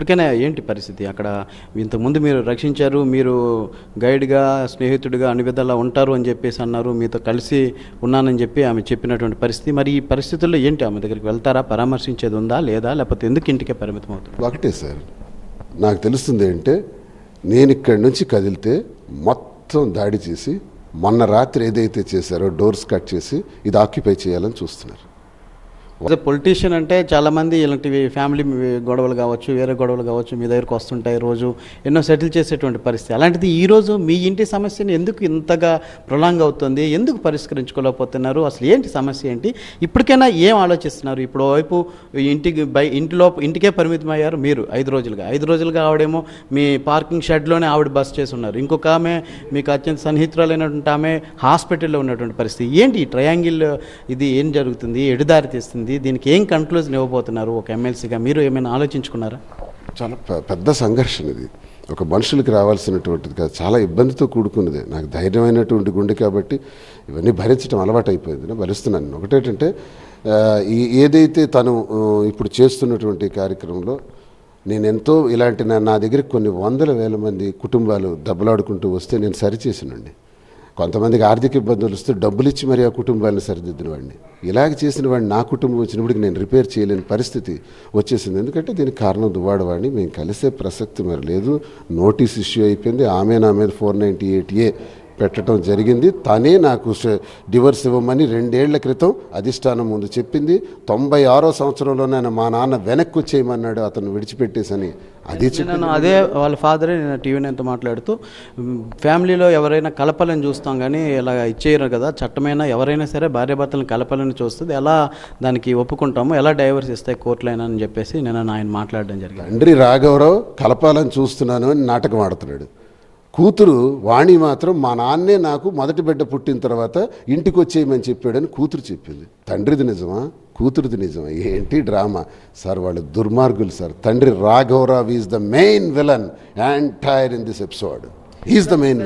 ఇప్పటికైనా ఏంటి పరిస్థితి? అక్కడ ఇంతకుముందు మీరు రక్షించారు మీరు గైడ్గా స్నేహితుడిగా అన్ని విధాలా ఉంటారు అని చెప్పేసి అన్నారు మీతో కలిసి ఉన్నానని చెప్పి ఆమె చెప్పినటువంటి పరిస్థితి. మరి ఈ పరిస్థితుల్లో ఏంటి? ఆమె దగ్గరికి వెళ్తారా? పరామర్శించేది ఉందా? లేదా? లేకపోతే ఎందుకు ఇంటికే పరిమితం అవుతుంది? ఒకటే సార్ నాకు తెలుస్తుంది అంటే నేను ఇక్కడి నుంచి కదిలితే మొత్తం దాడి చేసి మొన్న రాత్రి ఏదైతే చేశారో డోర్స్ కట్ చేసి ఇది ఆక్యుపై చేయాలని చూస్తున్నారు. పొలిటీషియన్ అంటే చాలామంది ఇలాంటివి ఫ్యామిలీ గొడవలు కావచ్చు వేరే గొడవలు కావచ్చు మీ దగ్గరకు వస్తుంటాయి రోజు ఎన్నో సెటిల్ చేసేటువంటి పరిస్థితి. అలాంటిది ఈ రోజు మీ ఇంటి సమస్యని ఎందుకు ఇంతగా ప్రొలాంగ్ అవుతుంది ఎందుకు పరిష్కరించుకోలేకపోతున్నారు అసలు ఏంటి సమస్య ఏంటి? ఇప్పటికైనా ఏం ఆలోచిస్తున్నారు? ఇప్పుడు వైపు ఇంటికి బై ఇంటిలో ఇంటికే పరిమితం అయ్యారు మీరు ఐదు రోజులుగా. ఐదు రోజులుగా ఆవిడేమో మీ పార్కింగ్ షెడ్లోనే ఆవిడ బస్ చేసి ఉన్నారు ఇంకొక ఆమె మీకు అత్యంత సన్నిహితురాలైనటువంటి ఆమె హాస్పిటల్లో ఉన్నటువంటి పరిస్థితి. ఏంటి ఈ ట్రయాంగిల్ ఇది ఏం జరుగుతుంది? ఎడుదారి తీస్తుంది? దీనికి ఏం కంక్లూజన్ ఇవ్వబోతున్నారు? ఒక ఎమ్మెల్సీగా మీరు ఏమైనా ఆలోచించుకున్నారా? చాలా పెద్ద సంఘర్షణ ఇది. ఒక మనుషులకి రావాల్సినటువంటిది కాదు. చాలా ఇబ్బందితో కూడుకున్నది. నాకు ధైర్యమైనటువంటి గుండె కాబట్టి ఇవన్నీ భరించడం అలవాటు అయిపోయింది నేను భరిస్తున్నాను ఒకటేటంటే ఒకటేంటంటే ఈ ఏదైతే తను ఇప్పుడు చేస్తున్నటువంటి కార్యక్రమంలో నేను ఎంతో ఇలాంటి నా దగ్గర కొన్ని వందల వేల మంది కుటుంబాలు దెబ్బలాడుకుంటూ వస్తే నేను సరిచేసినండి. కొంతమందికి ఆర్థిక ఇబ్బందులు వస్తే డబ్బులు ఇచ్చి మరి ఆ కుటుంబాలను సరిదిద్దిన వాడిని. ఇలాగ చేసిన వాడిని నా కుటుంబం వచ్చినప్పటికి నేను రిపేర్ చేయలేని పరిస్థితి వచ్చేసింది. ఎందుకంటే దీనికి కారణం దువ్వాడవాడిని మేము కలిసే ప్రసక్తి మరి లేదు. నోటీస్ ఇష్యూ అయిపోయింది. ఆమె నా మీద ఫోర్ నైంటీ ఎయిట్ ఏ పెట్టడం జరిగింది. తనే నాకు డివర్స్ ఇవ్వమని రెండేళ్ళ క్రితం అధిష్టానం ముందు చెప్పింది. తొంభై ఆరో సంవత్సరంలోనే మా నాన్న వెనక్కి వచ్చేయమన్నాడు అతను విడిచిపెట్టేసని. అది నేను అదే వాళ్ళ ఫాదరే నేను టీవీ నైన్తో మాట్లాడుతూ ఫ్యామిలీలో ఎవరైనా కలపాలని చూస్తాం కానీ ఇలా ఇచ్చేయరు కదా చట్టమైనా ఎవరైనా సరే భార్యాభర్తలను కలపాలని చూస్తుంది. ఎలా దానికి ఒప్పుకుంటామో ఎలా డైవర్స్ ఇస్తాయి కోర్టులైనా అని చెప్పేసి నేను ఆయన మాట్లాడడం జరిగింది. తండ్రి రాఘవరావు కలపాలని చూస్తున్నాను అని నాటకం ఆడుతున్నాడు. కూతురు వాణి మాత్రం మా నాన్నే నాకు మొదటి బిడ్డ పుట్టిన తర్వాత ఇంటికి వచ్చేయమని చెప్పాడని కూతురు చెప్పింది. తండ్రిది నిజమా? కూతురుది నిజమా? ఏంటి డ్రామా? సార్ వాళ్ళు దుర్మార్గులు సార్. తండ్రి రాఘవరావు is the main villain and tyre in this episode. Is the main